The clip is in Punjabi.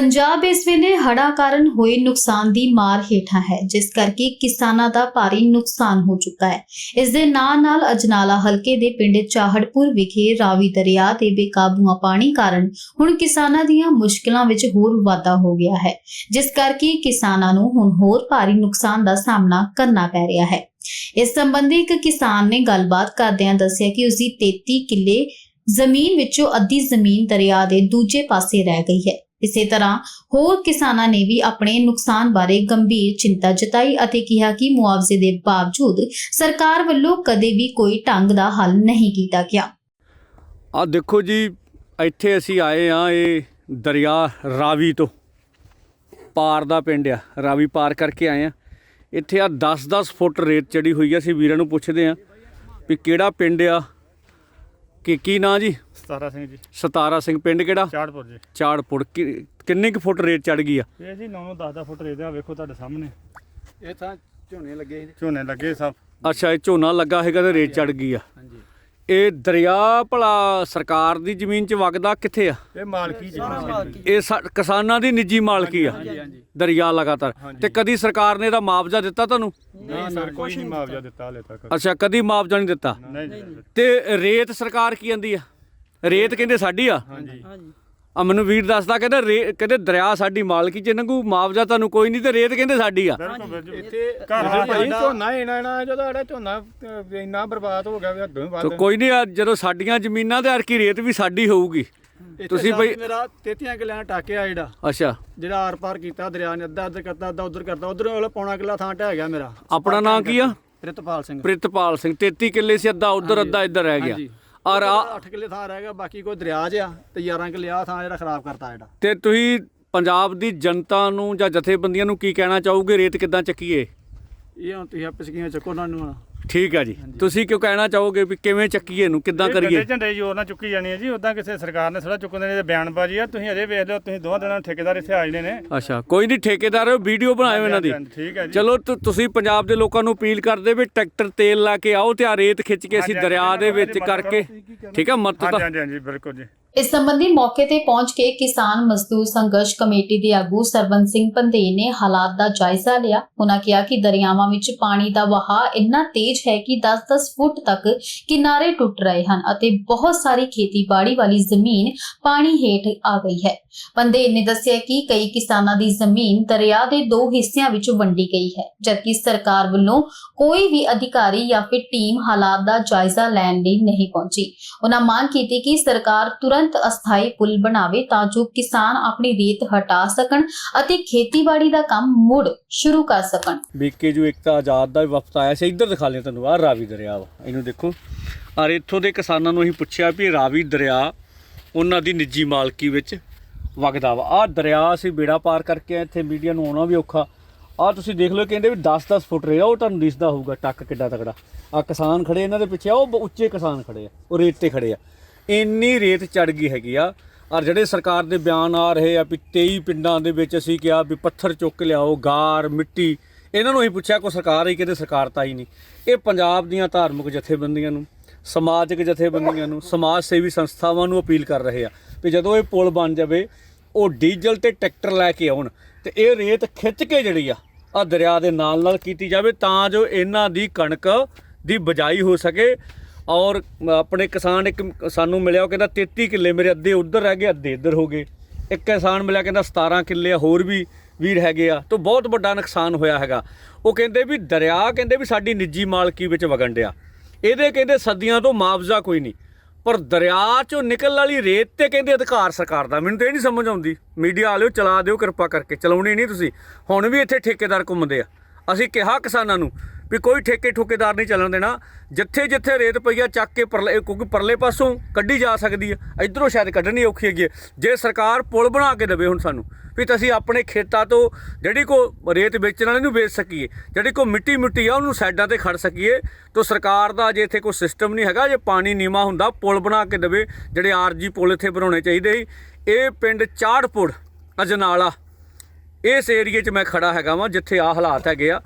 ਪੰਜਾਬ ਇਸ ਵੇਲੇ ਹੜ੍ਹਾਂ ਕਾਰਨ ਹੋਏ ਨੁਕਸਾਨ ਦੀ ਮਾਰ ਹੇਠਾਂ ਹੈ, ਜਿਸ ਕਰਕੇ ਕਿਸਾਨਾਂ ਦਾ ਭਾਰੀ ਨੁਕਸਾਨ ਹੋ ਚੁੱਕਾ ਹੈ। ਇਸ ਦੇ ਨਾਲ ਨਾਲ ਅਜਨਾਲਾ ਹਲਕੇ ਦੇ ਪਿੰਡ ਚਾਹੜਪੁਰ ਵਿਖੇ ਰਾਵੀ ਦਰਿਆ ਦੇ ਬੇਕਾਬੂਆਂ ਪਾਣੀ ਕਾਰਨ ਹੁਣ ਕਿਸਾਨਾਂ ਦੀਆਂ ਮੁਸ਼ਕਲਾਂ ਵਿੱਚ ਹੋਰ ਵਾਧਾ ਹੋ ਗਿਆ ਹੈ, ਜਿਸ ਕਰਕੇ ਕਿਸਾਨਾਂ ਨੂੰ ਹੁਣ ਹੋਰ ਭਾਰੀ ਨੁਕਸਾਨ ਦਾ ਸਾਹਮਣਾ ਕਰਨਾ ਪੈ ਰਿਹਾ ਹੈ। ਇਸ ਸੰਬੰਧੀ ਇੱਕ ਕਿਸਾਨ ਨੇ ਗੱਲਬਾਤ ਕਰਦਿਆਂ ਦੱਸਿਆ ਕਿ ਉਸਦੀ 33 ਕਿੱਲੇ ਜ਼ਮੀਨ ਵਿੱਚੋਂ ਅੱਧੀ ਜ਼ਮੀਨ ਦਰਿਆ ਦੇ ਦੂਜੇ ਪਾਸੇ ਰਹਿ ਗਈ ਹੈ। ਇਸੇ ਤਰ੍ਹਾਂ ਹੋਰ ਕਿਸਾਨਾਂ ਨੇ ਵੀ ਆਪਣੇ ਨੁਕਸਾਨ ਬਾਰੇ ਗੰਭੀਰ ਚਿੰਤਾ ਜਤਾਈ ਅਤੇ ਕਿਹਾ ਕਿ ਮੁਆਵਜ਼ੇ ਦੇ ਬਾਵਜੂਦ ਸਰਕਾਰ ਵੱਲੋਂ ਕਦੇ ਵੀ ਕੋਈ ਢੰਗ ਦਾ ਹੱਲ ਨਹੀਂ ਕੀਤਾ ਗਿਆ। ਆ ਦੇਖੋ ਜੀ, ਇੱਥੇ ਅਸੀਂ ਆਏ ਆ ਇਹ ਦਰਿਆ ਰਾਵੀ ਤੋਂ। ਪਾਰ ਦਾ ਪਿੰਡ ਆ, ਰਾਵੀ ਪਾਰ ਕਰਕੇ ਆਏ ਆ ਇੱਥੇ ਆ 10-10 ਫੁੱਟ ਰੇਤ ਚੜੀ ਹੋਈ ਆ, ਅਸੀਂ ਵੀਰਾਂ ਨੂੰ ਪੁੱਛਦੇ ਆ ਵੀ ਕਿਹੜਾ ਪਿੰਡ ਆ ਕਿ ਕੀ ਨਾਂ ਜੀ? ਸਤਾਰਾ ਸਿੰਘ ਜੀ। ਸਤਾਰਾ ਸਿੰਘ ਪਿੰਡ ਕਿਹੜਾ? ਚਾੜਪੁਰ ਜੀ। ਚਾੜਪੁਰ। ਕਿ- ਕਿੰਨੇ ਕੁ ਫੁੱਟ ਰੇਤ ਚੜ ਗਈ ਆ? ਇਹ ਜੀ 9 10 10 ਫੁੱਟ ਰੇਤ ਆ ਵੇਖੋ ਤੁਹਾਡੇ ਸਾਹਮਣੇ। ਇਹ ਤਾਂ ਝੋਨੇ ਲੱਗੇ ਸੀ। ਝੋਨੇ ਲੱਗੇ ਸਭ। ਅੱਛਾ ਇਹ ਝੋਨਾ ਲੱਗਾ ਹੈਗਾ ਤੇ ਰੇਤ ਚੜ ਗਈ ਆ। ਹਾਂਜੀ। ਇਹ ਦਰਿਆ ਭਲਾ ਸਰਕਾਰ ਦੀ ਜ਼ਮੀਨ 'ਚ ਵਗਦਾ ਕਿੱਥੇ ਆ? ਇਹ ਮਾਲਕੀ ਜੀ ਇਹ ਸਾ- ਕਿਸਾਨਾਂ ਦੀ ਨਿੱਜੀ ਮਾਲਕੀ ਆ। ਹਾਂਜੀ ਦਰਿਆ ਲਗਾਤਾਰ। ਤੇ ਕਦੀ ਸਰਕਾਰ ਨੇ ਇਹਦਾ ਮੁਆਵਜ਼ਾ ਦਿੱਤਾ ਤੁਹਾਨੂੰ? ਨਹੀਂ ਸਰ ਕੋਈ ਨਹੀਂ ਮੁਆਵਜ਼ਾ ਦਿੱਤਾ। ਹਲੇ ਤੱਕ। ਅੱਛਾ ਕਦੀ ਮੁਆਵਜ਼ਾ ਨਹੀਂ ਦਿੱਤਾ? ਨਹੀਂ ਜੀ ਤੇ ਰੇਤ ਸਰਕਾਰ ਕੀ ਕਹਿੰਦੀ ਆ? ਰੇਤ ਕਹਿੰਦੇ ਸਾਡੀ ਆ? ਹਾਂਜੀ। ਆ ਮੈਨੂੰ ਵੀਰ ਦੱਸਦਾ ਕਹਿੰਦਾ ਰੇ- ਕਹਿੰਦੇ ਦਰਿਆ ਸਾਡੀ ਮਾਲਕੀ ਚ ਨੰਗੂ ਮੁਆਵਜ਼ਾ ਤੁਹਾਨੂੰ ਕੋਈ ਨਹੀਂ ਤੇ ਰੇਤ ਕਹਿੰਦੇ ਸਾਡੀ ਆ। ਇੱਥੇ ਘਰ ਭਾਈ ਭਾਈ ਝੋਨਾ ਇਹਨਾਂ ਇਹਨਾਂ ਜਦੋਂ ਸਾਡਾ ਝੋਨਾ ਅਹ, ਇੰਨਾ ਬਰਬਾਦ ਹੋ ਗਿਆ ਵੀ ਹੱਦੋਂ ਹੀ ਤੇ ਵੱਧ ਕੋਈ ਨਹੀਂ ਆ ਜਦੋਂ ਸਾਡੀਆਂ ਜ਼ਮੀਨਾਂ ਤੇ ਅਰਕੀ ਰੇਤ ਵੀ ਸਾਡੀ ਹੋਊਗੀ। ਇੱਥੇ ਤੁਸੀਂ ਬਈ- ਮੇਰਾ 33 ਕਿੱਲਿਆਂ ਦਾ ਟਾਕਿਆ ਜਿਹੜਾ। ਅੱਛਾ। ਜਿਹੜਾ ਆਰ ਪਾਰ ਕੀਤਾ ਦਰਿਆ ਨੇ ਅੱਧਾ ਅੱਧਾ ਕਰਤਾ ਅੱਧਾ ਉਧਰ ਕਰਤਾ। ਉਧਰ ਵਾਲਾ ਪੌਣਾ ਕਿੱਲਾ ਥਾਂ ਢਹਿ ਗਿਆ ਮੇਰਾ। ਆਪਣਾ ਨਾਂ ਕੀ ਆ? ਪ੍ਰਿਤਪਾਲ ਸਿੰਘ। ਪ੍ਰਿਤਪਾਲ ਸਿੰਘ 33 ਕਿੱਲੇ ਸੀ ਅੱਧਾ ਉਧਰ ਅੱਧਾ ਇੱਧਰ ਰਹਿ ਗਿਆ। ਹਾਂਜੀ। ਔਰ ਆ 8 ਕਿੱਲੇ ਥਾਂ ਰਹਿ ਗਿਆ ਬਾਕੀ ਕੋਈ ਦਰਿਆ 'ਚ ਆ ਤੇ 11 ਕਿੱਲੇ ਆ ਥਾਂ ਜਿਹੜਾ ਖਰਾਬ ਕਰਤਾ ਜਿਹੜਾ। ਤੇ ਤੁਸੀਂ ਪੰਜਾਬ ਦੀ ਜਨਤਾ ਨੂੰ ਜਾਂ ਜਥੇਬੰਦੀਆਂ ਨੂੰ ਕੀ ਕਹਿਣਾ ਚਾਹੋਗੇ? ਰੇਤ ਕਿੱਦਾਂ ਚੱਕੀਏ? ਇਹ ਹੁਣ ਤੁਸੀਂ ਆਪੇ ਸਕੀਆਂ ਚੱਕੋ ਉਹਨਾਂ ਨੂੰ ਹੁਣ। ਠੀਕ ਆ ਜੀ। ਤੁਸੀਂ ਕਿਉਂ ਕਹਿਣਾ ਚਾਹੋਗੇ ਵੀ ਕਿਵੇਂ ਚੱਕੀਏ ਇਹਨੂੰ? ਕਿੱਦਾਂ ਕਰੀਏ? ਝੰਡੇ ਜੋਰ ਨਾਲ ਚੁੱਕੀ ਜਾਣੀ ਹੈ ਜੀ। ਉਦਾਂ ਕਿਸੇ ਸਰਕਾਰ ਨੇ ਥੋੜਾ ਚੁੱਕਣ ਦੇਣੇ ਤੇ ਬਿਆਨਬਾਜ਼ੀ ਆ। ਤੁਸੀਂ ਅਜੇ ਵੇਖ ਲਿਓ ਤੁਸੀਂ ਦੋਵਾਂ ਦਿਨਾਂ ਨੂੰ ਠੇਕੇਦਾਰ ਇੱਥੇ ਆ ਜਣੇ ਨੇ। ਅੱਛਾ ਕੋਈ ਨਹੀਂ ਠੇਕੇਦਾਰ ਵੀਡੀਓ ਬਣਾਇਓ ਇਹਨਾਂ ਦੀ। ਠੀਕ ਹੈ ਜੀ। ਚਲੋ ਤੁਸੀਂ ਪੰਜਾਬ ਦੇ ਲੋਕਾਂ ਨੂੰ ਅਪੀਲ ਕਰਦੇ ਵੀ ਟਰੈਕਟਰ ਤੇਲ ਲਾ ਕੇ ਆਓ ਤੇ ਆ ਰੇਤ ਖਿੱਚ ਕੇ ਅਸੀਂ ਦਰਿਆ ਦੇ ਵਿੱਚ ਕਰਕੇ। ਠੀਕ ਹੈ ਮਦਦ ਹਾਂਜੀ ਤਾਂ ਹਾਂਜੀ ਹਾਂਜੀ ਬਿਲਕੁਲ ਜੀ। ਇਸ ਸੰਬੰਧੀ ਮੌਕੇ ਤੇ ਪਹੁੰਚ ਕੇ ਕਿਸਾਨ ਮਜ਼ਦੂਰ ਸੰਘਰਸ਼ ਕਮੇਟੀ ਦੇ ਆਗੂ ਸਰਵਨ ਸਿੰਘ ਪੰਦੇ ਨੇ ਹਾਲਾਤ ਦਾ ਜਾਇਜ਼ਾ ਲਿਆ। ਉਹਨਾਂ ਕਿਹਾ ਕਿ ਦਰਿਆਵਾਂ ਵਿੱਚ ਪਾਣੀ ਦਾ ਵਹਾਅ ਇੰਨਾ ਤੇਜ਼ ਹੈ ਕਿ 10-10 ਫੁੱਟ ਤੱਕ ਕਿਨਾਰੇ ਟੁੱਟ ਰਹੇ ਹਨ ਅਤੇ ਬਹੁਤ ਸਾਰੀ ਖੇਤੀਬਾੜੀ ਵਾਲੀ ਜ਼ਮੀਨ ਪਾਣੀ ਹੇਠ ਆ ਗਈ ਹੈ। ਪੰਦੇ ਨੇ ਦੱਸਿਆ ਕਿ ਕਈ ਕਿਸਾਨਾਂ ਦੀ ਜ਼ਮੀਨ ਦਰਿਆ ਦੇ ਦੋ ਹਿੱਸਿਆਂ ਵਿੱਚ ਵੰਡੀ ਗਈ ਹੈ, ਜਦਕਿ ਸਰਕਾਰ ਵੱਲੋਂ ਕੋਈ ਵੀ ਅਧਿਕਾਰੀ ਜਾਂ ਫਿਰ ਟੀਮ ਹਾਲਾਤ ਦਾ ਜਾਇਜ਼ਾ ਲੈਣ ਲਈ ਨਹੀਂ ਪਹੁੰਚੀ। ਉਹਨਾਂ ਮੰਗ ਕੀਤੀ ਕਿ ਸਰਕਾਰ ਤੁਰੰਤ ਅਸਥਾਈ ਪੁਲ ਬਣਾਵੇ ਤਾਂ ਜੋ ਕਿਸਾਨ ਆਪਣੀ ਰੇਤ ਹਟਾ ਸਕਣ ਅਤੇ ਖੇਤੀਬਾੜੀ ਦਾ ਕੰਮ ਮੁੜ ਸ਼ੁਰੂ ਕਰ ਸਕਣ। ਬੀਕੇ ਜੋ ਇੱਕ ਤਾਂ ਆਜ਼ਾਦ ਦਾ ਵੀ ਵਫਦ ਆਇਆ ਸੀ। ਇੱਧਰ ਦਿਖਾ ਲਿਆ ਤੁਹਾਨੂੰ ਆਹ ਰਾਵੀ ਦਰਿਆ ਵਾ। ਇਹਨੂੰ ਦੇਖੋ। ਔਰ ਇੱਥੋਂ ਦੇ ਕਿਸਾਨਾਂ ਨੂੰ ਅਸੀਂ ਪੁੱਛਿਆ ਵੀ ਰਾਵੀ ਦਰਿਆ ਉਹਨਾਂ ਦੀ ਨਿੱਜੀ ਮਾਲਕੀ ਵਿੱਚ ਵਗਦਾ ਵਾ। ਆਹ ਦਰਿਆ ਅਸੀਂ ਬੇੜਾ ਪਾਰ ਕਰਕੇ ਆਏ, ਇੱਥੇ ਮੀਡੀਆ ਨੂੰ ਆਉਣਾ ਵੀ ਔਖਾ। ਆਹ ਤੁਸੀਂ ਦੇਖ ਲਓ ਕਹਿੰਦੇ ਵੀ 10-10 ਫੁੱਟ ਰਿਹਾ ਉਹ ਤੁਹਾਨੂੰ ਦਿਸਦਾ ਹੋਊਗਾ ਟੱਕ ਕਿੱਡਾ ਤਕੜਾ। ਆ ਕਿਸਾਨ ਖੜੇ ਇਹਨਾਂ ਦੇ ਪਿੱਛੇ ਉਹ ਉੱਚੇ ਕਿਸਾਨ ਖੜੇ ਆ ਉਹ ਰੇਤ ਤੇ ਖੜੇ ਆ। ਇੰਨੀ ਰੇਤ ਚੜ ਗਈ ਹੈਗੀ ਆ। ਔਰ ਜਿਹੜੇ ਸਰਕਾਰ ਦੇ ਬਿਆਨ ਆ ਰਹੇ ਆ ਵੀ 23 ਪਿੰਡਾਂ ਦੇ ਵਿੱਚ ਅਸੀਂ ਕਿਹਾ ਵੀ ਪੱਥਰ ਚੁੱਕ ਲਿਆਓ, ਗਾਰ, ਮਿੱਟੀ, ਇਹਨਾਂ ਨੂੰ ਹੀ ਪੁੱਛਿਆ, ਕੋਈ ਸਰਕਾਰ ਹੀ ਕਿਤੇ ਸਰਕਾਰ ਤਾਂ ਹੀ ਨਹੀਂ। ਇਹ ਪੰਜਾਬ ਦੀਆਂ ਧਾਰਮਿਕ ਜਥੇਬੰਦੀਆਂ ਨੂੰ, ਸਮਾਜਿਕ ਜਥੇਬੰਦੀਆਂ ਨੂੰ, ਸਮਾਜ ਸੇਵੀ ਸੰਸਥਾਵਾਂ ਨੂੰ ਅਪੀਲ ਕਰ ਰਹੇ ਆ ਵੀ ਜਦੋਂ ਇਹ ਪੁਲ ਬਣ ਜਾਵੇ, ਉਹ ਡੀਜ਼ਲ ਤੇ ਟਰੈਕਟਰ ਲੈ ਕੇ ਆਉਣ ਤੇ ਇਹ ਰੇਤ ਖਿੱਚ ਕੇ ਜਿਹੜੀ ਆ ਆ ਦਰਿਆ ਦੇ ਨਾਲ ਨਾਲ ਕੀਤੀ ਜਾਵੇ ਤਾਂ ਜੋ ਇਹਨਾਂ ਦੀ ਕਣਕ ਦੀ ਬਜਾਈ ਹੋ ਸਕੇ। ਔਰ ਆਪਣੇ ਕਿਸਾਨ ਇੱਕ ਸਾਨੂੰ ਮਿਲਿਆ, ਉਹ ਕਹਿੰਦਾ 33 ਕਿੱਲੇ ਮੇਰੇ ਅੱਧੇ ਉੱਧਰ ਰਹਿ ਗਏ, ਅੱਧੇ ਇੱਧਰ ਹੋ ਗਏ। ਇੱਕ ਕਿਸਾਨ ਮਿਲਿਆ, ਕਹਿੰਦਾ 17 ਕਿੱਲੇ ਆ, ਹੋਰ ਵੀ ਵੀਰ ਹੈਗੇ ਆ। ਤੋਂ ਬਹੁਤ ਵੱਡਾ ਨੁਕਸਾਨ ਹੋਇਆ ਹੈਗਾ। ਉਹ ਕਹਿੰਦੇ ਵੀ ਦਰਿਆ, ਕਹਿੰਦੇ ਵੀ ਸਾਡੀ ਨਿੱਜੀ ਮਾਲਕੀ ਵਿੱਚ ਵਗਣ ਡਿਆ। ਇਹਦੇ ਕਹਿੰਦੇ ਸਦੀਆਂ ਤੋਂ ਮੁਆਵਜ਼ਾ ਕੋਈ ਨਹੀਂ। ਪਰ ਦਰਿਆ ਚੋਂ ਨਿਕਲਣ ਵਾਲੀ ਰੇਤ ਤੇ ਕਹਿੰਦੇ ਅਧਿਕਾਰ ਸਰਕਾਰ ਦਾ। ਮੈਨੂੰ ਤਾਂ ਇਹ ਨਹੀਂ ਸਮਝ ਆਉਂਦੀ। ਮੀਡੀਆ ਵਾਲਿਓ ਚਲਾ ਦਿਓ ਕਿਰਪਾ ਕਰਕੇ। ਚਲਾਉਣੀ ਨਹੀਂ ਤੁਸੀਂ। ਹੁਣ ਵੀ ਇੱਥੇ ਠੇਕੇਦਾਰ ਘੁੰਮਦੇ ਆ। ਅਸੀਂ ਕਿਹਾ ਕਿਸਾਨਾਂ ਨੂੰ ਵੀ ਕੋਈ ਠੇਕੇ ਠੋਕੇਦਾਰ ਨਹੀਂ ਚੱਲਣ ਦੇਣਾ। ਜਿੱਥੇ ਜਿੱਥੇ ਰੇਤ ਪਈ ਆ, ਚੱਕ ਕੇ ਪਰਲੇ ਕਿਉਂਕਿ ਪਰਲੇ ਪਾਸੋਂ ਕੱਢੀ ਜਾ ਸਕਦੀ ਆ। ਇਧਰੋਂ ਸ਼ਾਇਦ ਕੱਢਣੀ ਔਖੀ ਹੈਗੀ ਹੈ। ਜੇ ਸਰਕਾਰ ਪੁਲ ਬਣਾ ਕੇ ਦੇਵੇ ਹੁਣ ਸਾਨੂੰ, ਵੀ ਤਾਂ ਅਸੀਂ ਆਪਣੇ ਖੇਤਾਂ ਤੋਂ ਜਿਹੜੀ ਕੋ ਰੇਤ ਵੇਚਣ ਵਾਲੇ ਨੂੰ ਵੇਚ ਸਕੀਏ, ਜਿਹੜੀ ਕੋ ਮਿੱਟੀ ਮਿੱਟੀ ਆ, ਉਹਨੂੰ ਸਾਈਡਾਂ ਤੇ ਖੜ ਸਕੀਏ, ਤਾਂ ਸਰਕਾਰ ਦਾ ਜੇ ਇੱਥੇ ਕੋਈ ਸਿਸਟਮ ਨਹੀਂ ਹੈਗਾ, ਜੇ ਪਾਣੀ ਨੀਵਾ ਹੁੰਦਾ, ਪੁਲ ਬਣਾ ਕੇ ਦੇਵੇ, ਜਿਹੜੇ ਆਰਜੀ ਪੁਲ ਇੱਥੇ ਬਣਾਉਣੇ ਚਾਹੀਦੇ ਇਹ ਪਿੰਡ ਚਾੜਪੁਰ, ਅਜਨਾਲਾ, ਇਸ ਏਰੀਏ 'ਚ ਮੈਂ ਖੜਾ ਹੈਗਾ ਵਾਂ, ਜਿੱਥੇ ਆ ਹਾਲਾਤ ਹੈਗੇ ਆ।